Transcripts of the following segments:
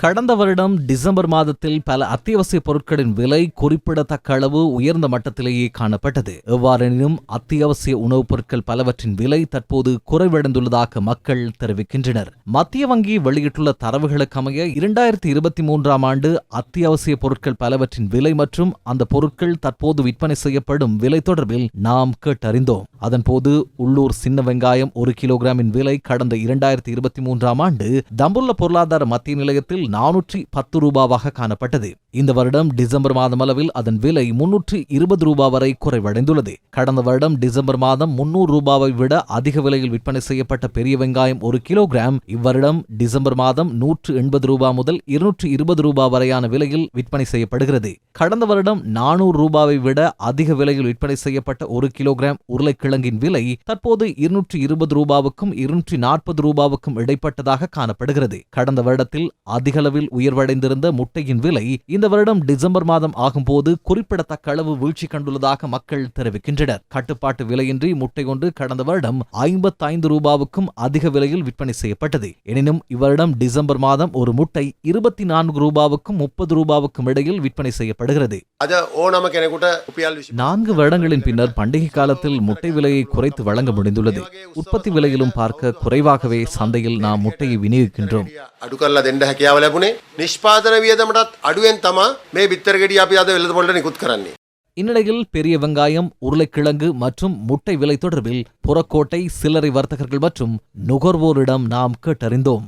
கடந்த வருடம் டிசம்பர் மாதத்தில் பல அத்தியாவசிய பொருட்களின் விலை குறிப்பிடத்தக்க அளவு உயர்ந்த மட்டத்திலேயே காணப்பட்டது. எவ்வாறெனினும் அத்தியாவசிய உணவுப் பொருட்கள் பலவற்றின் விலை தற்போது குறைவடைந்துள்ளதாக மக்கள் தெரிவிக்கின்றனர். மத்திய வங்கி வெளியிட்டுள்ள தரவுகளுக்கமைய இரண்டாயிரத்தி இருபத்தி மூன்றாம் ஆண்டு அத்தியாவசிய பொருட்கள் பலவற்றின் விலை மற்றும் அந்த பொருட்கள் தற்போது விற்பனை செய்யப்படும் விலை தொடர்பில் நாம் கேட்டறிந்தோம். அதன்போது உள்ளூர் சின்ன வெங்காயம் ஒரு கிலோகிராமின் விலை கடந்த இரண்டாயிரத்தி இருபத்தி மூன்றாம் ஆண்டு தம்புள்ள பொருளாதார மத்திய நிலையத்தில் நானூற்றி பத்து ரூபாவாக காணப்பட்டது. இந்த வருடம் டிசம்பர் மாதம் அளவில் அதன் விலை முன்னூற்றி இருபது ரூபாய் வரை குறைவடைந்துள்ளது. கடந்த வருடம் டிசம்பர் மாதம் முன்னூறு ரூபாவை விட அதிக விலையில் விற்பனை செய்யப்பட்ட பெரிய வெங்காயம் ஒரு கிலோகிராம். இவ்வருடம் டிசம்பர் மாதம் நூற்று எண்பது ரூபாய் முதல் இருநூற்று இருபது ரூபாய் வரையான விலையில் விற்பனை செய்யப்படுகிறது. கடந்த வருடம் நானூறு ரூபாவை விட அதிக விலையில் விற்பனை செய்யப்பட்ட ஒரு கிலோகிராம் உருளைக்கிழங்கின் விலை தற்போது இருநூற்று இருபது ரூபாவுக்கும் இருநூற்றி நாற்பது ரூபாவுக்கும் இடைப்பட்டதாக காணப்படுகிறது. கடந்த வருடத்தில் அதிக அதிகளவில் உயர்வடைந்திருந்த முட்டையின் விலை இந்த வருடம் டிசம்பர் மாதம் ஆகும்போது குறிப்பிடத்தக்க அளவு வீழ்ச்சி கண்டுள்ளதாக மக்கள் தெரிவிக்கின்றனர். கட்டுப்பாட்டு விலையின்றி முட்டை ஒன்று கடந்த வருடம் ஐம்பத்தைந்து ரூபாவுக்கும் அதிக விலையில் விற்பனை செய்யப்பட்டது. எனினும் இவ்வருடம் டிசம்பர் மாதம் ஒரு முட்டை இருபத்தி நான்கு ரூபாவுக்கும் முப்பது ரூபாவுக்கும் இடையில் விற்பனை செய்யப்படுகிறது. நான்கு வருடங்களின் பின்னர் பண்டிகை காலத்தில் முட்டை விலையை குறைத்து வழங்க முடிந்துள்ளது. உற்பத்தி விலையிலும் பார்க்க குறைவாகவே சந்தையில் நாம் முட்டையை விநியோகிக்கின்றோம். අඩු කරලා දෙන්න හැකියාව ලැබුණේ නිෂ්පාදන වියදමටත් අඩුවෙන් තමා මේ බිත්තර ගෙඩිය අපි අද වෙළඳපොළට නිකුත් කරන්නේ. இந்நிலையில் பெரிய வெங்காயம் உருளைக்கிழங்கு மற்றும் முட்டை விலை தொடர்பில் புறக்கோட்டை சில்லறை வர்த்தகர்கள் மற்றும் நுகர்வோரிடம் நாம் கேட்டறிந்தோம்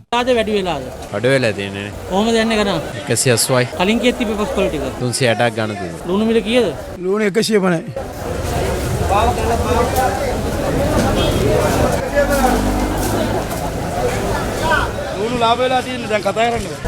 ලාභ වෙලා තියෙන්නේ දැන් කතා කරන්නේ.